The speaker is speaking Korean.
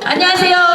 안녕하세요.